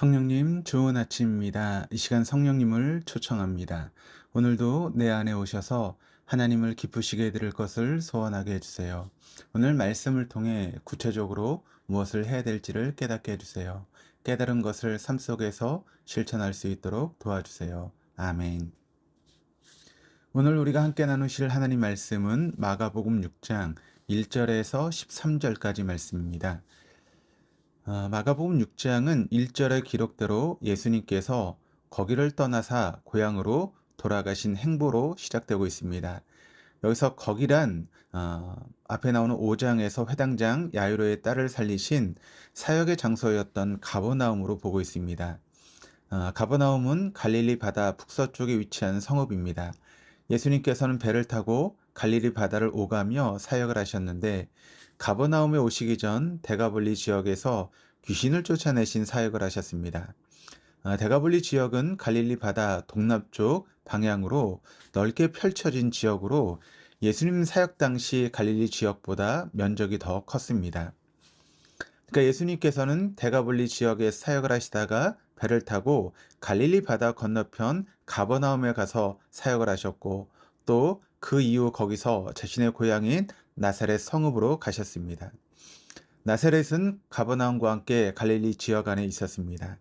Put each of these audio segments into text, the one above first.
성령님, 좋은 아침입니다. 이 시간 성령님을 초청합니다. 오늘도 내 안에 오셔서 하나님을 기쁘시게 해드릴 것을 소원하게 해주세요. 오늘 말씀을 통해 구체적으로 무엇을 해야 될지를 깨닫게 해주세요. 깨달은 것을 삶 속에서 실천할 수 있도록 도와주세요. 아멘. 오늘 우리가 함께 나누실 하나님 말씀은 마가복음 6장 1절에서 13절까지 말씀입니다. 어, 마가복음 6장은 1절의 기록대로 예수님께서 거기를 떠나사 고향으로 돌아가신 행보로 시작되고 있습니다. 여기서 거기란 어, 앞에 나오는 5장에서 회당장 야이로의 딸을 살리신 사역의 장소였던 가버나움으로 보고 있습니다. 어, 가버나움은 갈릴리 바다 북서쪽에 위치한 성읍입니다. 예수님께서는 배를 타고 갈릴리 바다를 오가며 사역을 하셨는데 가버나움에 오시기 전 대가볼리 지역에서 귀신을 쫓아내신 사역을 하셨습니다. 아, 대가볼리 지역은 갈릴리 바다 동남쪽 방향으로 넓게 펼쳐진 지역으로 예수님 사역 당시 갈릴리 지역보다 면적이 더 컸습니다. 그러니까 예수님께서는 대가볼리 지역에 사역을 하시다가 배를 타고 갈릴리 바다 건너편 가버나움에 가서 사역을 하셨고 또 그 이후 거기서 자신의 고향인 나사렛 성읍으로 가셨습니다. 나사렛은 가버나움과 함께 갈릴리 지역 안에 있었습니다.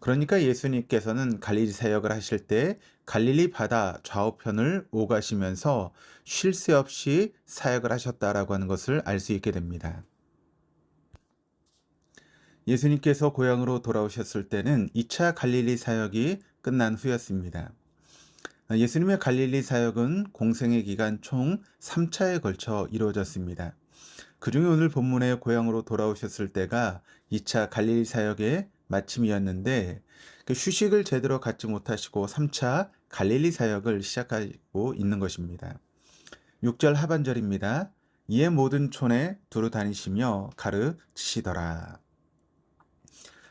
그러니까 예수님께서는 갈릴리 사역을 하실 때 갈릴리 바다 좌우편을 오가시면서 쉴 새 없이 사역을 하셨다라고 하는 것을 알 수 있게 됩니다. 예수님께서 고향으로 돌아오셨을 때는 2차 갈릴리 사역이 끝난 후였습니다. 예수님의 갈릴리 사역은 공생의 기간 총 3차에 걸쳐 이루어졌습니다. 그 중에 오늘 본문의 고향으로 돌아오셨을 때가 2차 갈릴리 사역의 마침이었는데 그 휴식을 제대로 갖지 못하시고 3차 갈릴리 사역을 시작하고 있는 것입니다. 6절 하반절입니다. 이에 모든 촌에 두루 다니시며 가르치시더라.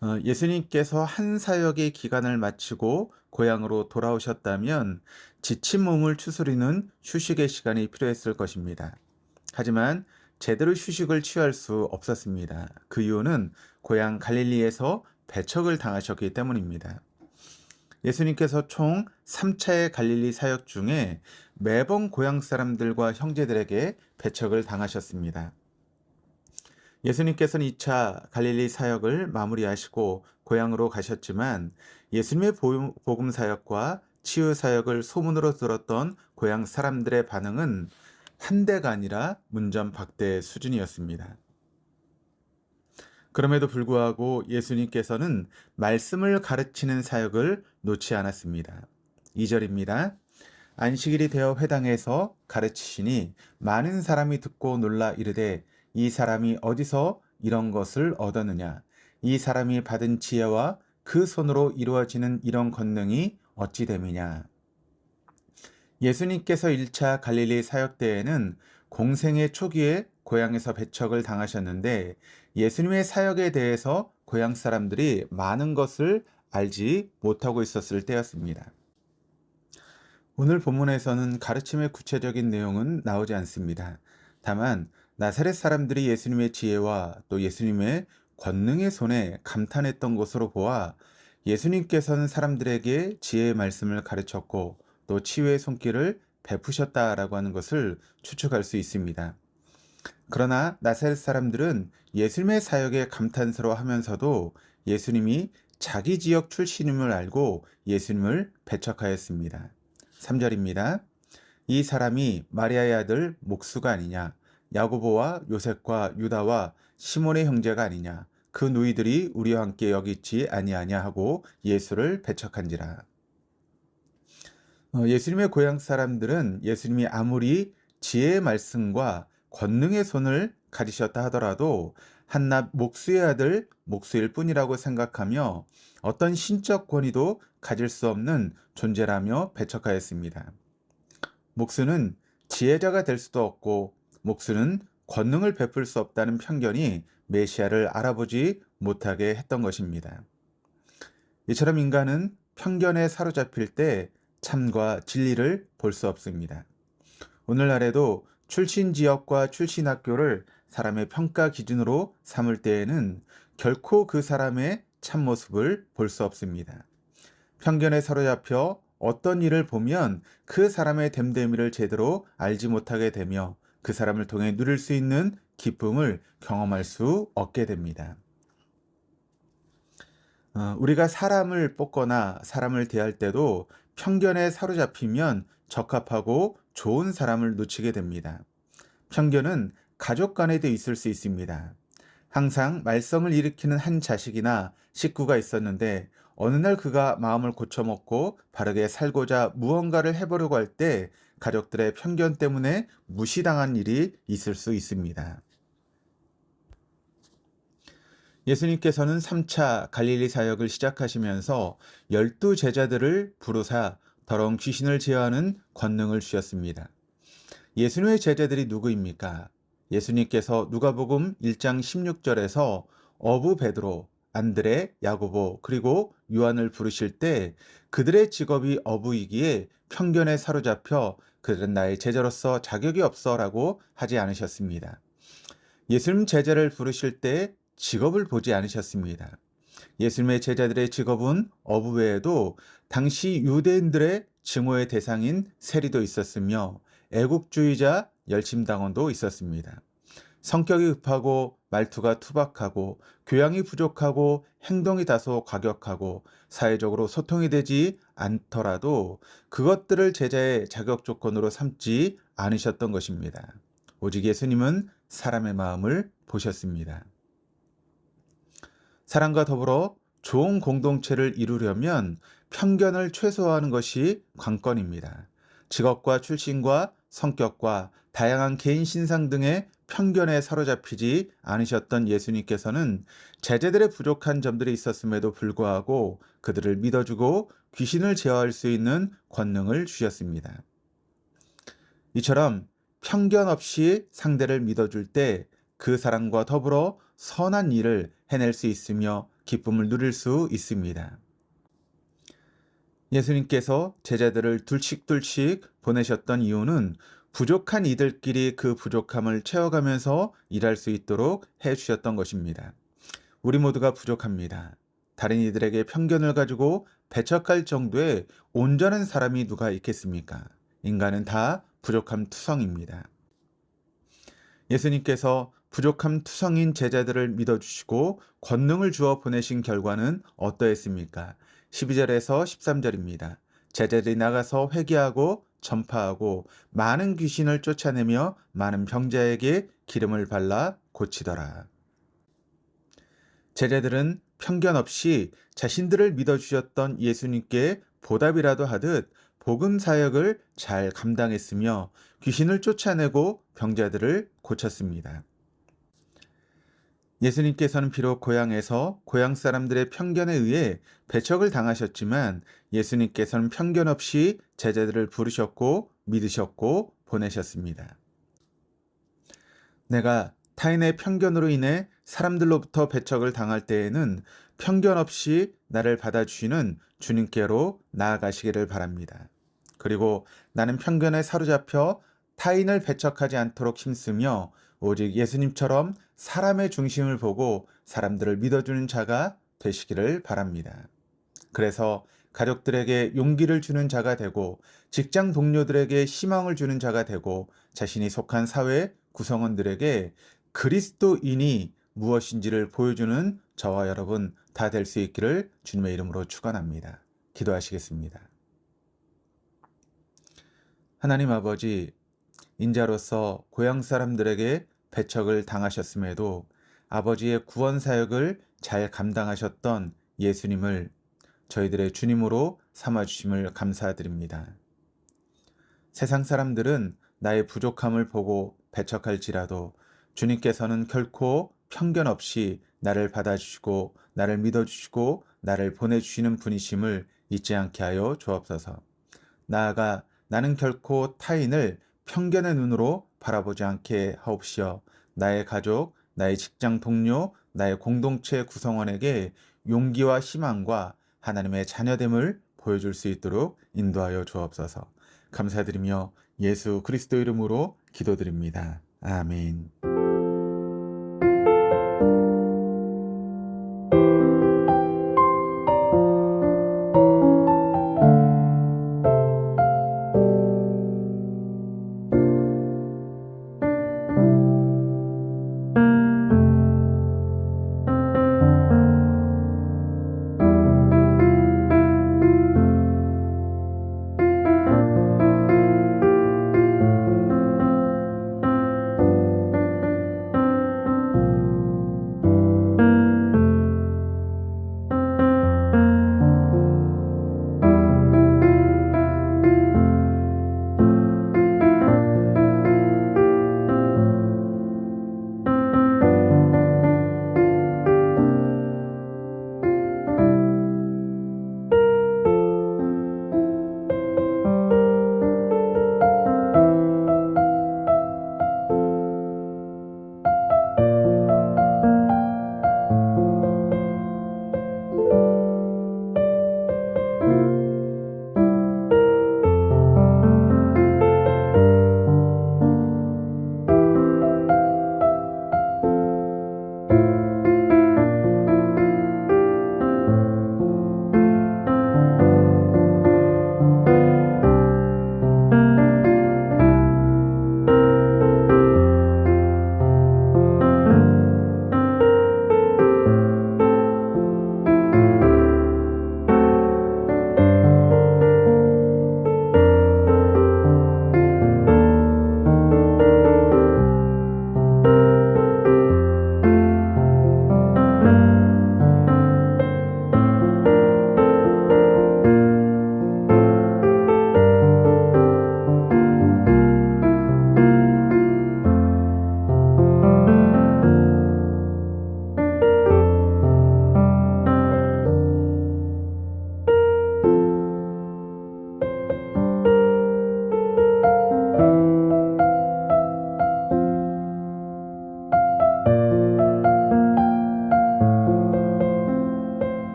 어, 예수님께서 한 사역의 기간을 마치고 고향으로 돌아오셨다면 지친 몸을 추스리는 휴식의 시간이 필요했을 것입니다. 하지만 제대로 휴식을 취할 수 없었습니다. 그 이유는 고향 갈릴리에서 배척을 당하셨기 때문입니다. 예수님께서 총 3차의 갈릴리 사역 중에 매번 고향 사람들과 형제들에게 배척을 당하셨습니다. 예수님께서는 2차 갈릴리 사역을 마무리하시고 고향으로 가셨지만 예수님의 복음 사역과 치유 사역을 소문으로 들었던 고향 사람들의 반응은 한 대가 아니라 문전박대 수준이었습니다. 그럼에도 불구하고 예수님께서는 말씀을 가르치는 사역을 놓지 않았습니다. 2절입니다. 안식일이 되어 회당에서 가르치시니 많은 사람이 듣고 놀라 이르되 이 사람이 어디서 이런 것을 얻었느냐? 이 사람이 받은 지혜와 그 손으로 이루어지는 이런 권능이 어찌 됨이냐? 예수님께서 1차 갈릴리 사역 때에는 공생의 초기에 고향에서 배척을 당하셨는데 예수님의 사역에 대해서 고향 사람들이 많은 것을 알지 못하고 있었을 때였습니다. 오늘 본문에서는 가르침의 구체적인 내용은 나오지 않습니다. 다만 나사렛 사람들이 예수님의 지혜와 또 예수님의 권능의 손에 감탄했던 것으로 보아 예수님께서는 사람들에게 지혜의 말씀을 가르쳤고 또 치유의 손길을 베푸셨다라고 하는 것을 추측할 수 있습니다. 그러나 나사렛 사람들은 예수님의 사역에 감탄스러워 하면서도 예수님이 자기 지역 출신임을 알고 예수님을 배척하였습니다. 3절입니다. 이 사람이 마리아의 아들 목수가 아니냐 야고보와 요셉과 유다와 시몬의 형제가 아니냐 그 누이들이 우리와 함께 여기 있지 아니하냐 하고 예수를 배척한지라. 어, 예수님의 고향 사람들은 예수님이 아무리 지혜의 말씀과 권능의 손을 가지셨다 하더라도 한낱 목수의 아들 목수일 뿐이라고 생각하며 어떤 신적 권위도 가질 수 없는 존재라며 배척하였습니다. 목수는 지혜자가 될 수도 없고 목수는 권능을 베풀 수 없다는 편견이 메시아를 알아보지 못하게 했던 것입니다. 이처럼 인간은 편견에 사로잡힐 때 참과 진리를 볼 수 없습니다. 오늘날에도 출신 지역과 출신 학교를 사람의 평가 기준으로 삼을 때에는 결코 그 사람의 참모습을 볼 수 없습니다. 편견에 사로잡혀 어떤 일을 보면 그 사람의 됨됨이를 제대로 알지 못하게 되며 그 사람을 통해 누릴 수 있는 기쁨을 경험할 수 없게 됩니다. 어, 우리가 사람을 뽑거나 사람을 대할 때도 편견에 사로잡히면 적합하고 좋은 사람을 놓치게 됩니다. 편견은 가족 간에도 있을 수 있습니다. 항상 말썽을 일으키는 한 자식이나 식구가 있었는데 어느 날 그가 마음을 고쳐먹고 바르게 살고자 무언가를 해보려고 할 때 가족들의 편견 때문에 무시당한 일이 있을 수 있습니다. 예수님께서는 3차 갈릴리 사역을 시작하시면서 열두 제자들을 부르사 더러운 귀신을 제어하는 권능을 주셨습니다. 예수님의 제자들이 누구입니까? 예수님께서 누가복음 1장 16절에서 어부 베드로, 안드레, 야고보, 그리고 요한을 부르실 때 그들의 직업이 어부이기에 편견에 사로잡혀 그들은 나의 제자로서 자격이 없어 라고 하지 않으셨습니다. 예수님 제자를 부르실 때 직업을 보지 않으셨습니다. 예수님의 제자들의 직업은 어부 외에도 당시 유대인들의 증오의 대상인 세리도 있었으며 애국주의자 열심당원도 있었습니다. 성격이 급하고 말투가 투박하고 교양이 부족하고 행동이 다소 과격하고 사회적으로 소통이 되지 않더라도 그것들을 제자의 자격 조건으로 삼지 않으셨던 것입니다. 오직 예수님은 사람의 마음을 보셨습니다. 사람과 더불어 좋은 공동체를 이루려면 편견을 최소화하는 것이 관건입니다. 직업과 출신과 성격과 다양한 개인 신상 등의 편견에 사로잡히지 않으셨던 예수님께서는 제자들의 부족한 점들이 있었음에도 불구하고 그들을 믿어주고 귀신을 제어할 수 있는 권능을 주셨습니다. 이처럼 편견 없이 상대를 믿어줄 때 그 사람과 더불어 선한 일을 해낼 수 있으며 기쁨을 누릴 수 있습니다. 예수님께서 제자들을 둘씩둘씩 보내셨던 이유는 부족한 이들끼리 그 부족함을 채워가면서 일할 수 있도록 해 주셨던 것입니다. 우리 모두가 부족합니다. 다른 이들에게 편견을 가지고 배척할 정도의 온전한 사람이 누가 있겠습니까? 인간은 다 부족함 투성입니다. 예수님께서 부족함 투성인 제자들을 믿어주시고 권능을 주어 보내신 결과는 어떠했습니까? 12절에서 13절입니다. 제자들이 나가서 회개하고 전파하고 많은 귀신을 쫓아내며 많은 병자에게 기름을 발라 고치더라. 제자들은 편견 없이 자신들을 믿어주셨던 예수님께 보답이라도 하듯 복음 사역을 잘 감당했으며 귀신을 쫓아내고 병자들을 고쳤습니다. 예수님께서는 비록 고향에서 고향 사람들의 편견에 의해 배척을 당하셨지만 예수님께서는 편견 없이 제자들을 부르셨고 믿으셨고 보내셨습니다. 내가 타인의 편견으로 인해 사람들로부터 배척을 당할 때에는 편견 없이 나를 받아주시는 주님께로 나아가시기를 바랍니다. 그리고 나는 편견에 사로잡혀 타인을 배척하지 않도록 힘쓰며 오직 예수님처럼 사람의 중심을 보고 사람들을 믿어주는 자가 되시기를 바랍니다. 그래서 가족들에게 용기를 주는 자가 되고 직장 동료들에게 희망을 주는 자가 되고 자신이 속한 사회 구성원들에게 그리스도인이 무엇인지를 보여주는 저와 여러분 다 될 수 있기를 주님의 이름으로 축원합니다. 기도하시겠습니다. 하나님 아버지, 인자로서 고향 사람들에게 배척을 당하셨음에도 아버지의 구원 사역을 잘 감당하셨던 예수님을 저희들의 주님으로 삼아주심을 감사드립니다. 세상 사람들은 나의 부족함을 보고 배척할지라도 주님께서는 결코 편견 없이 나를 받아주시고 나를 믿어주시고 나를 보내주시는 분이심을 잊지 않게 하여 주옵소서. 나아가 나는 결코 타인을 편견의 눈으로 바라보지 않게 하옵시어 나의 가족, 나의 직장 동료, 나의 공동체 구성원에게 용기와 희망과 하나님의 자녀됨을 보여줄 수 있도록 인도하여 주옵소서. 감사드리며 예수 그리스도 이름으로 기도드립니다. 아멘.